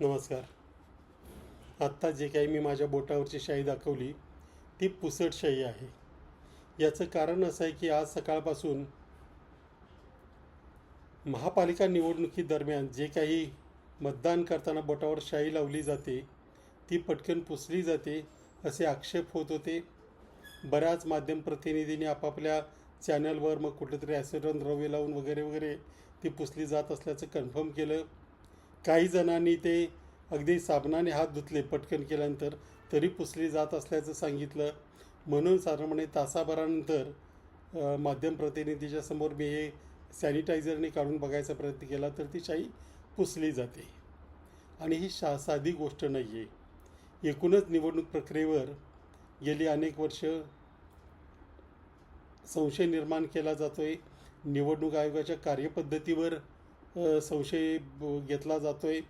नमस्कार. आत्ता जे काही मी माझ्या बोटावरची शाई दाखवली ती पुसट शाई आहे. याचं कारण असं आहे की आज सकाळपासून महापालिका निवडणुकीदरम्यान जे काही मतदान करताना बोटावर शाई लावली जाते ती पटकन पुसली जाते असे आक्षेप होत होते. बऱ्याच माध्यम प्रतिनिधींनी आपापल्या चॅनलवर मग कुठेतरी ॲसिडन द्रव्य लावून वगैरे वगैरे ती पुसली जात असल्याचं कन्फर्म केलं. काही जणांनी ते अगदी साबणाने हात धुतले पटकन केल्यानंतर तरी पुसली जात असल्याचं सांगितलं. म्हणून साधारणपणे तासाभरानंतर माध्यम प्रतिनिधीच्या समोर मी हे सॅनिटायझरने काढून बघायचा प्रयत्न केला तर ती शाई पुसली जाते. आणि ही शा साधी गोष्ट नाही आहे एकूणच निवडणूक प्रक्रियेवर गेली अनेक वर्ष संशय निर्माण केला जातो आहे निवडणूक आयोगाच्या कार्यपद्धतीवर संशय ब- घेतला जातो आहे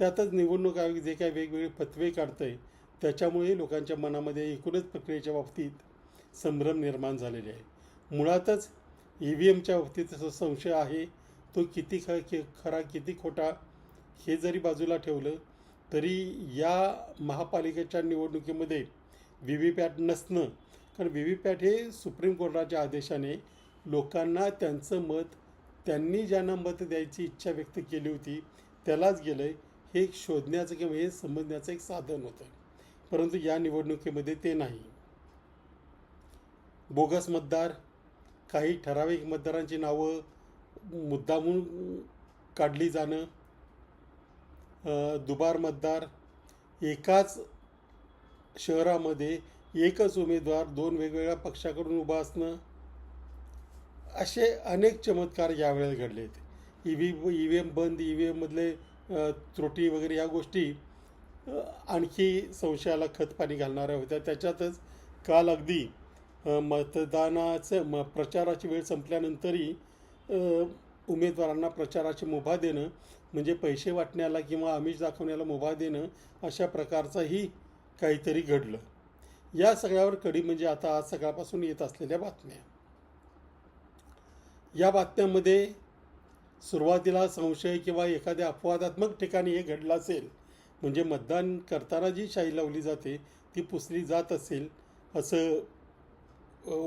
त्यातच निवडणूक आयोग जे काही वेगवेगळे फतवे काढतं आहे त्याच्यामुळे लोकांच्या मनामध्ये एकूणच प्रक्रियेच्या बाबतीत संभ्रम निर्माण झालेले आहे. मुळातच ई व्ही एमच्या बाबतीत जो संशय आहे तो किती ख खरा किती खोटा हे जरी बाजूला ठेवलं तरी या महापालिकेच्या निवडणुकीमध्ये व्ही व्ही पॅट नसणं कारण व्ही व्ही पॅट हे सुप्रीम कोर्टाच्या आदेशाने लोकांना त्यांचं मत त्यांनी ज्यांना मत द्यायची इच्छा व्यक्त केली होती त्यालाच गेलं आहे हे शोधण्याचं किंवा हे समजण्याचं एक साधन होतं. परंतु या निवडणुकीमध्ये ते नाही. बोगस मतदार काही ठराविक मतदारांची नावं मुद्दामून काढली जाणं दुबार मतदार एकाच शहरामध्ये एकच उमेदवार दोन वेगवेगळ्या पक्षाकडून उभा असणं असे अनेक चमत्कार यावेळेस घडले आहेत E V E V M बंद ई व्ही एममधले त्रुटी वगैरे या गोष्टी आणखी संशयाला खत पाणी घालणाऱ्या होत्या. त्याच्यातच काल अगदी मतदानाचं म प्रचाराची वेळ संपल्यानंतरही उमेदवारांना प्रचाराची मुभा देणं म्हणजे पैसे वाटण्याला किंवा आमिष दाखवण्याला मुभा देणं अशा प्रकारचंही काहीतरी घडलं. या सगळ्यावर कडी म्हणजे आता आज सकाळपासून येत असलेल्या बातम्या. या बातम्यामध्ये सुरुवातीला संशय किंवा एखाद्या अपवादात्मक ठिकाणी हे घडलं असेल म्हणजे मतदान करताना जी शाई लावली जाते ती पुसली जात असेल असं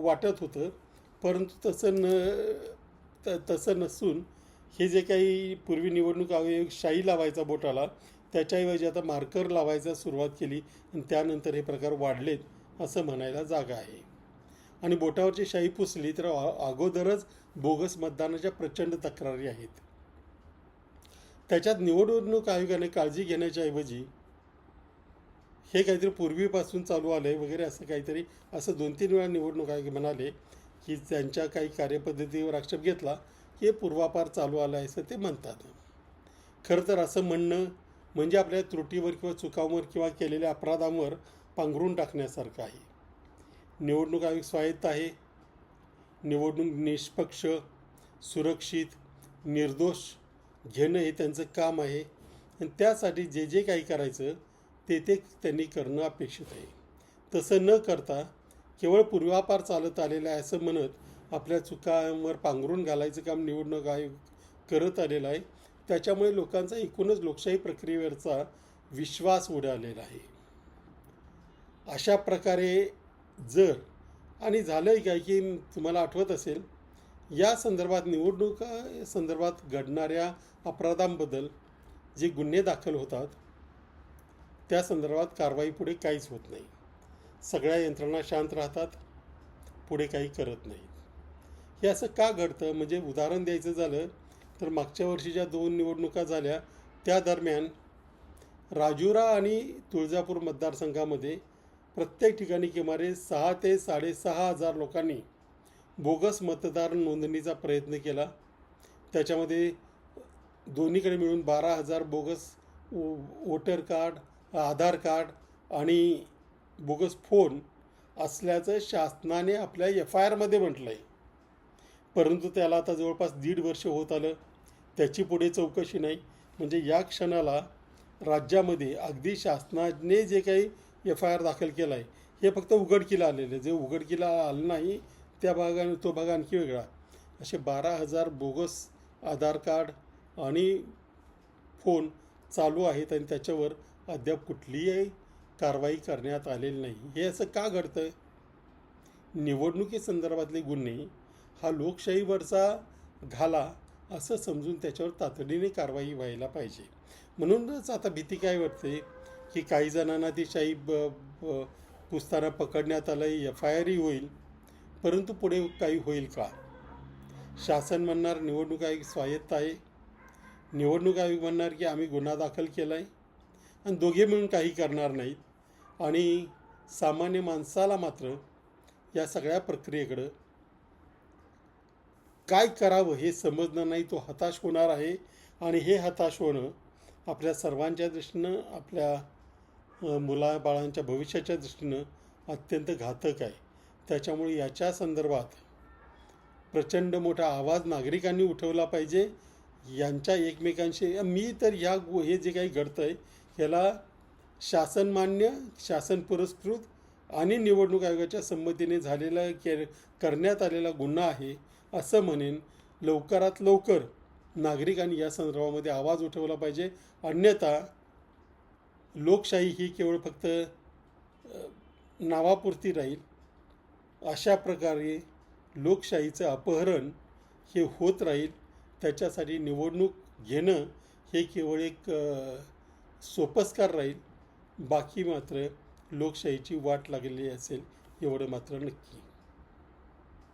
वाटत होतं. परंतु तसं न त तसं नसून हे जे काही पूर्वी निवडणूक आयोग शाई लावायचा बोटाला त्याच्याऐवजी आता मार्कर लावायचा सुरुवात केली आणि त्यानंतर हे प्रकार वाढलेत असं म्हणायला जागा आहे. आणि बोटावरची शाई पुसली तर अगोदरच बोगस मतदानाच्या प्रचंड तक्रारी आहेत. त्याच्यात निवडणूक आयोगाने काळजी घेण्याच्या ऐवजी हे काहीतरी पूर्वीपासून चालू आलं आहे वगैरे असं काहीतरी असं दोन तीन वेळा निवडणूक आयोग म्हणाले की त्यांच्या काही कार्यपद्धतीवर आक्षेप घेतला की हे पूर्वापार चालू आलं आहे असं ते म्हणतात. खरं तर असं म्हणणं म्हणजे आपल्या त्रुटीवर किंवा चुकांवर किंवा केलेल्या अपराधांवर पांघरून टाकण्यासारखं आहे. निवडणूक आयोग स्वायत्त आहे. निवडणूक निष्पक्ष सुरक्षित निर्दोष घेणं हे त्यांचं काम आहे. आणि त्यासाठी जे जे काही करायचं ते ते त्यांनी करणं अपेक्षित आहे. तसं न करता केवळ पूर्वापार चालत आलेलं आहे असं म्हणत आपल्या चुकांवर पांघरून घालायचं काम निवडणूक आयोग करत आलेलं आहे. त्याच्यामुळे लोकांचा एकूणच लोकशाही प्रक्रियेवरचा विश्वास उडालेला आहे. अशा प्रकारे जर आणि झालं आहे काय की तुम्हाला आठवत असेल या संदर्भात निवडणुका संदर्भात घडणाऱ्या अपराधांबद्दल जे गुन्हे दाखल होतात त्या संदर्भात कारवाई पुढे काहीच होत नाही. सगळ्या यंत्रणा शांत राहतात पुढे काही करत नाहीत. हे असं का घडतं? म्हणजे उदाहरण द्यायचं झालं तर मागच्या वर्षी ज्या दोन निवडणुका झाल्या त्या दरम्यान राजुरा आणि तुळजापूर मतदारसंघामध्ये प्रत्येक ठिकाणी किमारे सहा ते साडेसहा हजार लोकांनी बोगस मतदार नोंदणीचा प्रयत्न केला. त्याच्यामध्ये दोन्हीकडे मिळून बारा हजार बोगस वो वोटर कार्ड आधार कार्ड आणि बोगस फोन असल्याचं शासनाने आपल्या एफ आय आरमध्ये म्हटलं आहे परंतु त्याला आता जवळपास दीड वर्ष होत आलं. त्याची पुढे चौकशी नाही. म्हणजे या क्षणाला राज्यामध्ये अगदी शासनाने जे काही एफ आय आर दाखल केला आहे हे फक्त उघडकीला आलेलं आहे जे उघडकीला आलं नाही त्या भागाने तो भाग आणखी वेगळा. असे बारा हजार बोगस आधार कार्ड आणि फोन चालू आहेत आणि त्याच्यावर अद्याप कुठलीही कारवाई करण्यात आलेली नाही. हे असं का घडतं निवडणुकीसंदर्भातले गुन्हे हा लोकशाहीवरचा घाला असं समजून त्याच्यावर तातडीने कारवाई व्हायला पाहिजे. म्हणूनच आता भीती काय वाटते? की काही जणांना ती शाही ब पुसताना पकडण्यात आलं एफ आय आरही होईल. परंतु पुढे काही होईल का? शासन म्हणणार निवडणूक आयोग स्वायत्त आहे. निवडणूक आयोग म्हणणार की आम्ही गुन्हा दाखल केला आहे आणि दोघे मिळून काही करणार नाहीत. आणि सामान्य माणसाला मात्र या सगळ्या प्रक्रियेकडं काय करावं हे समजणार नाही तो हताश होणार आहे. आणि हे हताश होणं आपल्या सर्वांच्या दृष्टीनं आपल्या मुलाबाळांच्या भविष्याच्या दृष्टीनं अत्यंत घातक आहे. त्याच्यामुळे याच्या संदर्भात प्रचंड मोठा आवाज नागरिकांनी उठवला पाहिजे. यांच्या एकमेकांशी मी तर ह्या हे जे काही घडतं आहे ह्याला शासनमान्य शासन पुरस्कृत आणि निवडणूक आयोगाच्या संमतीने झालेला के करण्यात आलेला गुन्हा आहे असं म्हणेन. लवकरात लवकर नागरिकांनी या संदर्भामध्ये आवाज उठवला पाहिजे. अन्यथा लोकशाही ही केवळ फक्त नावापुरती राहील. अशा प्रकारे लोकशाहीचं अपहरण हे होत राहील. त्याच्यासाठी निवडणूक घेणं हे केवळ एक सोपस्कार राहील. बाकी मात्र लोकशाहीची वाट लागलेली असेल एवढं मात्र नक्की.